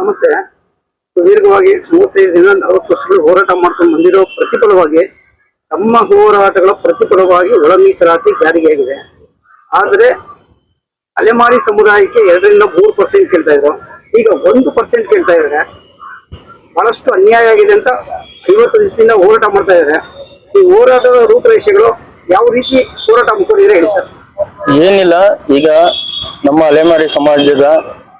ಸಮಸ್ಯೆ ಸುದೀರ್ಘವಾಗಿ ಮೂವತ್ತೈದು ದಿನ ನಲವತ್ತು ವರ್ಷಗಳು ಹೋರಾಟ ಮಾಡ್ಕೊಂಡು ಬಂದಿರೋ ಪ್ರತಿಫಲವಾಗಿ ತಮ್ಮ ಹೋರಾಟಗಳ ಪ್ರತಿಫಲವಾಗಿ ಒಳ ಮೀಸಲಾತಿ ಜಾರಿಯಾಗಿದೆ. ಆದರೆ ಅಲೆಮಾರಿ ಸಮುದಾಯಕ್ಕೆ ಎರಡರಿಂದ ಮೂರು ಪರ್ಸೆಂಟ್ ಕೇಳ್ತಾ ಇದ್ರು. ಈಗ ಒಂದು ಪರ್ಸೆಂಟ್ ಕೇಳ್ತಾ ಇದ್ದಾರೆ. ಬಹಳಷ್ಟು ಅನ್ಯಾಯ ಆಗಿದೆ ಅಂತ ಐವತ್ತು ದಿವಸದಿಂದ ಹೋರಾಟ ಮಾಡ್ತಾ ಇದ್ದಾರೆ. ಈ ಹೋರಾಟದ ರೂಪರೇಷೆಗಳು ಯಾವ ರೀತಿ ಹೋರಾಟ ಮುಖಂಡಿದ್ರೆ ಹೇಳಿ ಸರ್? ಏನಿಲ್ಲ, ಈಗ ನಮ್ಮ ಅಲೆಮಾರಿ ಸಮಾಜದ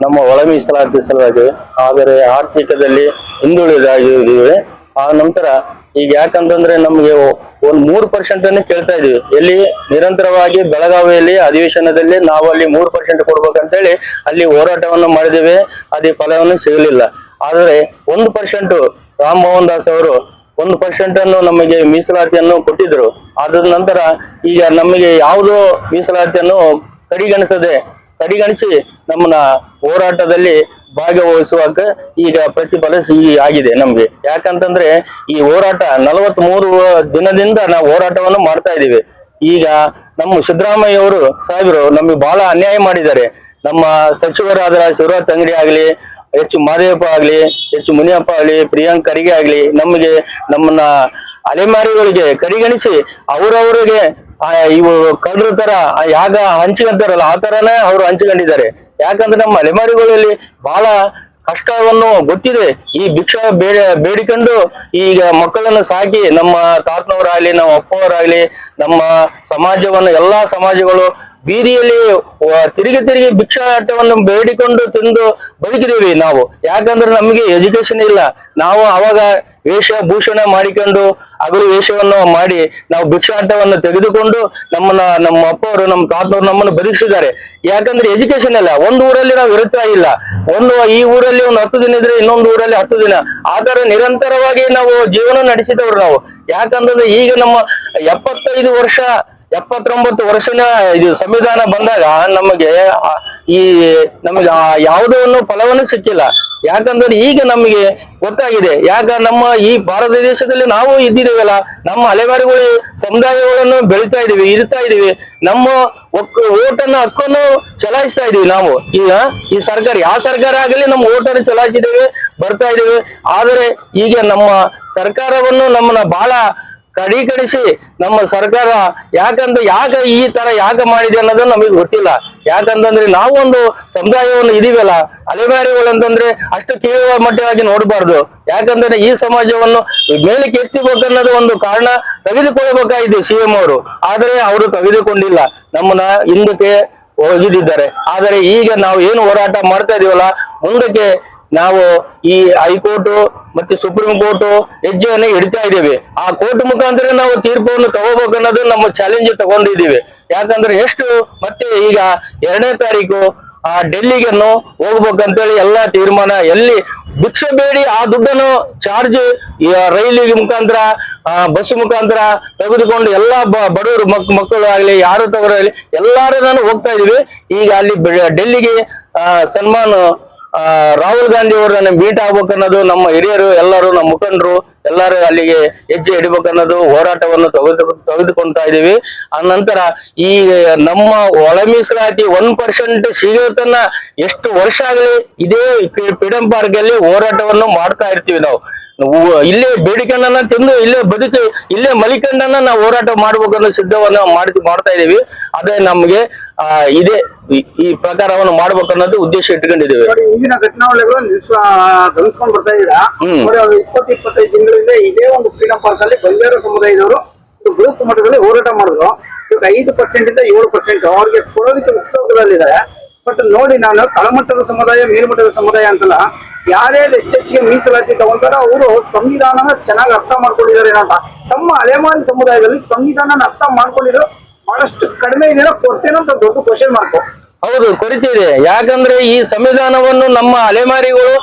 ನಮ್ಮ ಒಳ ಮೀಸಲಾತಿ ಸಲುವಾಗಿ ಆದರೆ ಆರ್ಥಿಕದಲ್ಲಿ ಹಿಂದುಳಿದಾಗಿದ್ದೀವಿ ಆ ನಂತರ ಈಗ ಯಾಕಂತಂದ್ರೆ ನಮಗೆ ಒಂದ್ ಮೂರು ಪರ್ಸೆಂಟ್ ಅನ್ನು ಕೇಳ್ತಾ ಇದೀವಿ. ಎಲ್ಲಿ ನಿರಂತರವಾಗಿ ಬೆಳಗಾವಿಯಲ್ಲಿ ಅಧಿವೇಶನದಲ್ಲಿ ನಾವು ಅಲ್ಲಿ ಮೂರು ಪರ್ಸೆಂಟ್ ಕೊಡ್ಬೇಕಂತೇಳಿ ಅಲ್ಲಿ ಹೋರಾಟವನ್ನು ಮಾಡಿದ್ದೇವೆ. ಅದೇ ಫಲವನ್ನು ಸಿಗಲಿಲ್ಲ. ಆದರೆ ಒಂದು ಪರ್ಸೆಂಟ್ ರಾಮ್ ಮೋಹನ್ ದಾಸ್ ಅವರು ಒಂದು ಪರ್ಸೆಂಟ್ ಅನ್ನು ನಮಗೆ ಮೀಸಲಾತಿಯನ್ನು ಕೊಟ್ಟಿದ್ರು. ಅದ್ರ ನಂತರ ಈಗ ನಮಗೆ ಯಾವುದೋ ಮೀಸಲಾತಿಯನ್ನು ಕಡಿಗಣಿಸದೆ ಕಡಿಗಣಿಸಿ ನಮ್ಮನ್ನ ಹೋರಾಟದಲ್ಲಿ ಭಾಗವಹಿಸುವಾಗ ಈಗ ಪ್ರತಿಫಲ ಸಿಹಿ ಆಗಿದೆ ನಮ್ಗೆ. ಯಾಕಂತಂದ್ರೆ ಈ ಹೋರಾಟ ನಲವತ್ತ್ ಮೂರು ದಿನದಿಂದ ನಾವು ಹೋರಾಟವನ್ನು ಮಾಡ್ತಾ ಇದ್ದೀವಿ. ಈಗ ನಮ್ಮ ಸಿದ್ದರಾಮಯ್ಯ ಅವರು ಸಾಹೇಬರು ನಮಗೆ ಬಹಳ ಅನ್ಯಾಯ ಮಾಡಿದ್ದಾರೆ. ನಮ್ಮ ಸಚಿವರಾದ ಶಿವರಾಜ್ ತಂಗಡಿ ಆಗಲಿ, ಎಚ್ ಮಾದೇವಪ್ಪ ಆಗ್ಲಿ, ಎಚ್ ಮುನಿಯಪ್ಪ ಆಗ್ಲಿ, ಪ್ರಿಯಾಂಕ್ ಖರ್ಗೆ ಆಗ್ಲಿ, ನಮಗೆ ನಮ್ಮನ್ನ ಅಲೆಮಾರಿಗಳಿಗೆ ಕಡೆಗಣಿಸಿ ಅವರವರಿಗೆ ಇವು ಕಳ್ಳರ ತರ, ಆ, ಯಾಗ ಹಂಚ್ಕೊಂತಾರಲ್ಲ, ಆ ತರನೇ ಅವರು ಹಂಚ್ಕೊಂಡಿದ್ದಾರೆ. ಯಾಕಂದ್ರೆ ನಮ್ಮ ಅಲೆಮಾರಿಗಳಲ್ಲಿ ಬಹಳ ಕಷ್ಟವನ್ನು ಗೊತ್ತಿದೆ. ಈ ಭಿಕ್ಷಾ ಬೇಡ, ಬೇಡಿಕೊಂಡು ಈಗ ಮಕ್ಕಳನ್ನು ಸಾಕಿ, ನಮ್ಮ ತಾತನವರಾಗ್ಲಿ, ನಮ್ಮ ಅಪ್ಪವರಾಗ್ಲಿ, ನಮ್ಮ ಸಮಾಜವನ್ನು, ಎಲ್ಲಾ ಸಮಾಜಗಳು ಬೀದಿಯಲ್ಲಿ ತಿರುಗಿ ತಿರುಗಿ ಭಿಕ್ಷಾಟವನ್ನು ಬೇಡಿಕೊಂಡು ತಿಂದು ಬದುಕಿದೀವಿ ನಾವು. ಯಾಕಂದ್ರೆ ನಮಗೆ ಎಜುಕೇಶನ್ ಇಲ್ಲ. ನಾವು ಅವಾಗ ವೇಷಭೂಷಣ ಮಾಡಿಕೊಂಡು ಅಗಲು ವೇಷವನ್ನು ಮಾಡಿ ನಾವು ಭಿಕ್ಷಾಟವನ್ನು ತೆಗೆದುಕೊಂಡು ನಮ್ಮನ್ನ, ನಮ್ಮ ಅಪ್ಪವರು, ನಮ್ಮ ತಾತನವರು ನಮ್ಮನ್ನು ಬದುಕಿಸಿದ್ದಾರೆ. ಯಾಕಂದ್ರೆ ಎಜುಕೇಶನ್ ಇಲ್ಲ ಒಂದು ಊರಲ್ಲಿ ನಾವು ಇರುತ್ತಾ ಇಲ್ಲ. ಒಂದು, ಈ ಊರಲ್ಲಿ ಒಂದು ಹತ್ತು ದಿನ ಇದ್ರೆ ಇನ್ನೊಂದು ಊರಲ್ಲಿ ಹತ್ತು ದಿನ. ಆದರೆ ನಿರಂತರವಾಗಿ ನಾವು ಜೀವನ ನಡೆಸಿದವರು ನಾವು. ಯಾಕಂದ್ರೆ ಈಗ ನಮ್ಮ ಎಪ್ಪತ್ತೈದು ವರ್ಷ, ಎಪ್ಪತ್ತೊಂಬತ್ತು ವರ್ಷನ ಇದು ಸಂವಿಧಾನ ಬಂದಾಗ ನಮಗೆ ಈ, ನಮಗೆ ಆ ಯಾವುದೋ ಒಂದು ಫಲವನ್ನು ಸಿಕ್ಕಿಲ್ಲ. ಯಾಕಂದ್ರೆ ಈಗ ನಮಗೆ ಗೊತ್ತಾಗಿದೆ. ಯಾಕ ನಮ್ಮ ಈ ಭಾರತ ದೇಶದಲ್ಲಿ ನಾವು ಇದ್ದಿದ್ದೇವಲ್ಲ, ನಮ್ಮ ಅಲೆಮಾರಿಗಳು ಸಮುದಾಯಗಳನ್ನು ಬೆಳಿತಾ ಇದೀವಿ ಇರ್ತಾ ಇದೀವಿ ನಮ್ಮ ಓಟನ್ನು ಹಕ್ಕನ್ನು ಚಲಾಯಿಸ್ತಾ ಇದೀವಿ ನಾವು. ಈಗ ಈ ಸರ್ಕಾರ ಯಾವ ಸರ್ಕಾರ ಆಗಲಿ ನಮ್ಮ ಓಟನ್ನು ಚಲಾಯಿಸಿದ್ದೇವೆ, ಬರ್ತಾ ಇದೀವಿ ಆದರೆ ಈಗ ನಮ್ಮ ಸರ್ಕಾರವನ್ನು ನಮ್ಮನ್ನ ಬಹಳ ಕಡಿಕಡಿಸಿ ನಮ್ಮ ಸರ್ಕಾರ ಯಾಕಂದ್ರೆ ಯಾಕೆ ಈ ತರ ಯಾಕೆ ಮಾಡಿದೆ ಅನ್ನೋದು ನಮಗೆ ಗೊತ್ತಿಲ್ಲ. ಯಾಕಂತಂದ್ರೆ ನಾವು ಒಂದು ಸಮುದಾಯವನ್ನು ಇದೀವಲ್ಲ ಅಲೆಮಾರಿಗಳು ಅಂತಂದ್ರೆ ಅಷ್ಟು ಕೀಳುವ ಮಟ್ಟವಾಗಿ ನೋಡಬಾರ್ದು. ಯಾಕಂದ್ರೆ ಈ ಸಮಾಜವನ್ನು ಮೇಲಕ್ಕೆ ಎತ್ತಿಬೇಕನ್ನೋದು ಒಂದು ಕಾರಣ ತೆಗೆದುಕೊಳ್ಳಬೇಕಾಯಿತು ಸಿ ಎಂ ಅವರು. ಆದರೆ ಅವರು ತೆಗೆದುಕೊಂಡಿಲ್ಲ. ನಮ್ಮನ್ನ ಹಿಂದಕ್ಕೆ ಒಗಿದಿದ್ದಾರೆ. ಆದರೆ ಈಗ ನಾವು ಏನು ಹೋರಾಟ ಮಾಡ್ತಾ ಇದೀವಲ್ಲ, ಮುಂದಕ್ಕೆ ನಾವು ಈ ಹೈಕೋರ್ಟ್ ಮತ್ತೆ ಸುಪ್ರೀಂ ಕೋರ್ಟ್ ಹೆಜ್ಜೆಯನ್ನು ಇಡ್ತಾ ಇದ್ದೇವೆ. ಆ ಕೋರ್ಟ್ ಮುಖಾಂತರ ನಾವು ತೀರ್ಪನ್ನು ತಗೋಬೇಕು ಅನ್ನೋದು ನಮ್ಮ ಚಾಲೆಂಜ್ ತಗೊಂಡಿದ್ದೀವಿ. ಯಾಕಂದ್ರೆ ಎಷ್ಟು ಮತ್ತೆ ಈಗ ಎರಡನೇ ತಾರೀಕು, ಆ ಡೆಲ್ಲಿಗೆನ್ನು ಹೋಗ್ಬೇಕಂತೇಳಿ ಎಲ್ಲಾ ತೀರ್ಮಾನ ಎಲ್ಲಿ ಭಿಕ್ಷೆ ಬೇಡಿ, ಆ ದುಡ್ಡನ್ನು ಚಾರ್ಜ್ ರೈಲಿಗೆ ಮುಖಾಂತರ ಬಸ್ ಮುಖಾಂತರ ತೆಗೆದುಕೊಂಡು ಎಲ್ಲಾ ಬಡವರು ಮಕ್ ಮಕ್ಕಳು ಆಗ್ಲಿ, ಯಾರು ತಗೋರಾಗ್ಲಿ ಎಲ್ಲಾರು ನಾನು ಹೋಗ್ತಾ ಇದೀವಿ ಈಗ ಅಲ್ಲಿ ಡೆಲ್ಲಿಗೆ ಸನ್ಮಾನ ರಾಹುಲ್ ಗಾಂಧಿ ಅವರನ್ನ ಮೀಟ್ ಆಗ್ಬೇಕನ್ನೋದು ನಮ್ಮ ಹಿರಿಯರು, ಎಲ್ಲರೂ, ನಮ್ಮ ಮುಖಂಡರು, ಎಲ್ಲರೂ ಅಲ್ಲಿಗೆ ಹೆಜ್ಜೆ ಹಿಡಿಬೇಕನ್ನೋದು ಹೋರಾಟವನ್ನು ತೆಗೆದು ತೆಗೆದುಕೊಳ್ತಾ ಇದೀವಿ ಆ ನಂತರ ಈ ನಮ್ಮ ಒಳ ಮೀಸಲಾತಿ ಒನ್ ಪರ್ಸೆಂಟ್ ಸಿಗೋತನ ಎಷ್ಟು ವರ್ಷ ಆಗಲಿ ಇದೇ ಫ್ರೀಡಂ ಪಾರ್ಕ್ ಅಲ್ಲಿ ಹೋರಾಟವನ್ನು ಮಾಡ್ತಾ ಇರ್ತೀವಿ ನಾವು. ನಾವು ಇಲ್ಲೇ ಬೇಡಿಕೆಯನ್ನ ತಿಂದು, ಇಲ್ಲೇ ಬದುಕಿ, ಇಲ್ಲೇ ಮಲಿಕಂಡನ್ನ ನಾವು ಹೋರಾಟ ಮಾಡ್ಬೇಕನ್ನೋ ಸಿದ್ಧವನ್ನ ಮಾಡಿ ಮಾಡ್ತಾ ಇದೀವಿ ಅದೇ ನಮ್ಗೆ, ಆ, ಇದೇ ಈ- ಈ ಪ್ರಕಾರವನ್ನು ಮಾಡ್ಬೇಕನ್ನೋದು ಉದ್ದೇಶ ಇಟ್ಕೊಂಡಿದ್ದೇವೆ. ಈಗಿನ ಘಟನಾವಳಿಗಳು ಗಮನಿಸ್ಕೊಂಡ್ ಬರ್ತಾ ಇದ್ದೀರಾ ಇಪ್ಪತ್ತು ಇಪ್ಪತ್ತೈದು ದಿನಗಳಿಂದ ಇದೇ ಒಂದು ಫ್ರೀಡಂ ಪಾರ್ಕ್ ಅಲ್ಲಿ ಬಂಜಾರ ಸಮುದಾಯದವರು ಬೃಹತ್ ಮಟ್ಟದಲ್ಲಿ ಹೋರಾಟ ಮಾಡಿದ್ರು. ಇವಾಗ ಐದು ಪರ್ಸೆಂಟ್ ಇಂದ ಏಳು ಪರ್ಸೆಂಟ್ ಅವ್ರಿಗೆ ಕೊಡೋದಕ್ಕೆ ಉತ್ಸವಗಳಲ್ಲಿದ್ದಾರೆ. ಬಟ್ ನೋಡಿ ನಾನು ತಳಮಟ್ಟದ ಸಮುದಾಯ ಮೇಲ್ಮಟ್ಟದ ಸಮುದಾಯ ಅಂತಲ್ಲ ಯಾರೇ ಹೆಚ್ಚೆಚ್ಚಿಗೆ ಮೀಸಲಾತಿ ತಗೊಂತಾರ ಅವರು ಸಂವಿಧಾನನ ಚೆನ್ನಾಗಿ ಅರ್ಥ ಮಾಡ್ಕೊಂಡಿದ್ದಾರೆ ಅಂತ. ತಮ್ಮ ಅಲೆಮಾರಿ ಸಮುದಾಯದಲ್ಲಿ ಸಂವಿಧಾನನ ಅರ್ಥ ಮಾಡ್ಕೊಂಡಿರೋ ಬಹಳಷ್ಟು ಕಡಿಮೆ ಇದೆಯೋ ಕೊಡ್ತೇನೆ ಅಂತ ದೊಡ್ಡ ಕ್ವಶನ್ ಮಾರ್ಕು ಹೌದು ಕೊರತೆ ಯಾಕಂದ್ರೆ ಈ ಸಂವಿಧಾನವನ್ನು ನಮ್ಮ ಅಲೆಮಾರಿಗಳು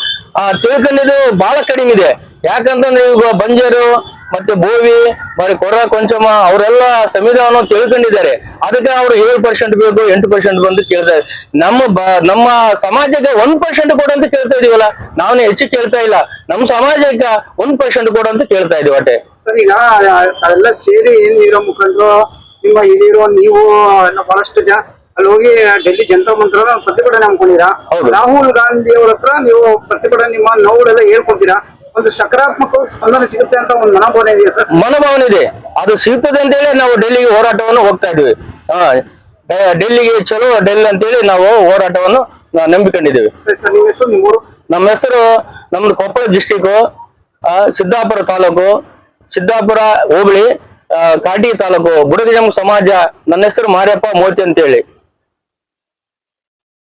ತಿಳ್ಕೊಂಡಿದ್ದು ಬಹಳ ಕಡಿಮೆ ಇದೆ. ಯಾಕಂತಂದ್ರೆ ಇವಾಗ ಬಂಜರು ಮತ್ತೆ ಬೋವಿ, ಮತ್ತೆ ಕೊರ ಕೊಂಚಮ ಅವರೆಲ್ಲ ಸಂವಿಧಾನ ತಿಳ್ಕೊಂಡಿದ್ದಾರೆ. ಅದಕ್ಕೆ ಅವರು ಏಳು ಪರ್ಸೆಂಟ್ ಬೇಕು, ಎಂಟು ಪರ್ಸೆಂಟ್ ಬಂದು ಕೇಳ್ತಾರೆ ನಮ್ಮ ನಮ್ಮ ಸಮಾಜಕ್ಕೆ ಒಂದ್ ಪರ್ಸೆಂಟ್ ಕೊಡಂತ ಕೇಳ್ತಾ ಇದೀವಲ್ಲ? ನಾವು ಹೆಚ್ಚು ಕೇಳ್ತಾ ಇಲ್ಲ. ನಮ್ಮ ಸಮಾಜಕ್ಕೆ ಒಂದ್ ಪರ್ಸೆಂಟ್ ಕೊಡಂತ ಕೇಳ್ತಾ ಇದೀವಿ ಅಷ್ಟೇ ಸರ್, ಈಗ ಅವೆಲ್ಲ ಸೇರಿ ಏನ್ ಮುಖಂಡರು, ನಿಮ್ಮ ಹಿರಿಯರು, ನೀವು, ಬಹಳಷ್ಟು ಜನ ಅಲ್ಲಿ ಹೋಗಿ ಡೆಲ್ಲಿ ಜನತಾ ಮಂತ್ರ ಪ್ರತಿಭಟನೆ ಹಮ್ಮಿಕೊಂಡಿರಾ. ರಾಹುಲ್ ಗಾಂಧಿ ಅವ್ರ ಹತ್ರ ನೀವು ಪ್ರತಿಭಟನೆ ನಿಮ್ಮ ನೋವುಗಳೆಲ್ಲ ಹೇಳ್ಕೊತೀರಾ ಒಂದು ಸಕಾರಾತ್ಮಕ ಸ್ಪಂದನೆ ಸಿಗುತ್ತೆ ಅಂತ ಒಂದು ಮನೋಭಾವನೆ ಇದೆಯಾ ಸರ್? ಮನೋಭಾವನೆ ಇದೆ. ಅದು ಸಿಗ್ತದೆ ಅಂತೇಳಿ ನಾವು ಡೆಲ್ಲಿಗೆ ಹೋರಾಟವನ್ನು ಹೋಗ್ತಾ ಇದ್ವಿ ಡೆಲ್ಲಿಗೆ ಚಲೋ ಡೆಲ್ಲಿ ಅಂತೇಳಿ ನಾವು ಹೋರಾಟವನ್ನು ನಂಬಿಕೊಂಡಿದ್ದೇವೆ. ನಮ್ಮ ಹೆಸರು ನಮ್ದು ಕೊಪ್ಪಳ ಡಿಸ್ಟಿಕ್ ಸಿದ್ದಾಪುರ ತಾಲೂಕು ಸಿದ್ದಾಪುರ ಹೋಬಳಿ ಕಾಟಿ ತಾಲೂಕು ಬುಡಗಜಂ ಸಮಾಜ ನನ್ನ ಹೆಸರು ಮಾರ್ಯಪ್ಪ ಮೋತಿ ಅಂತೇಳಿ.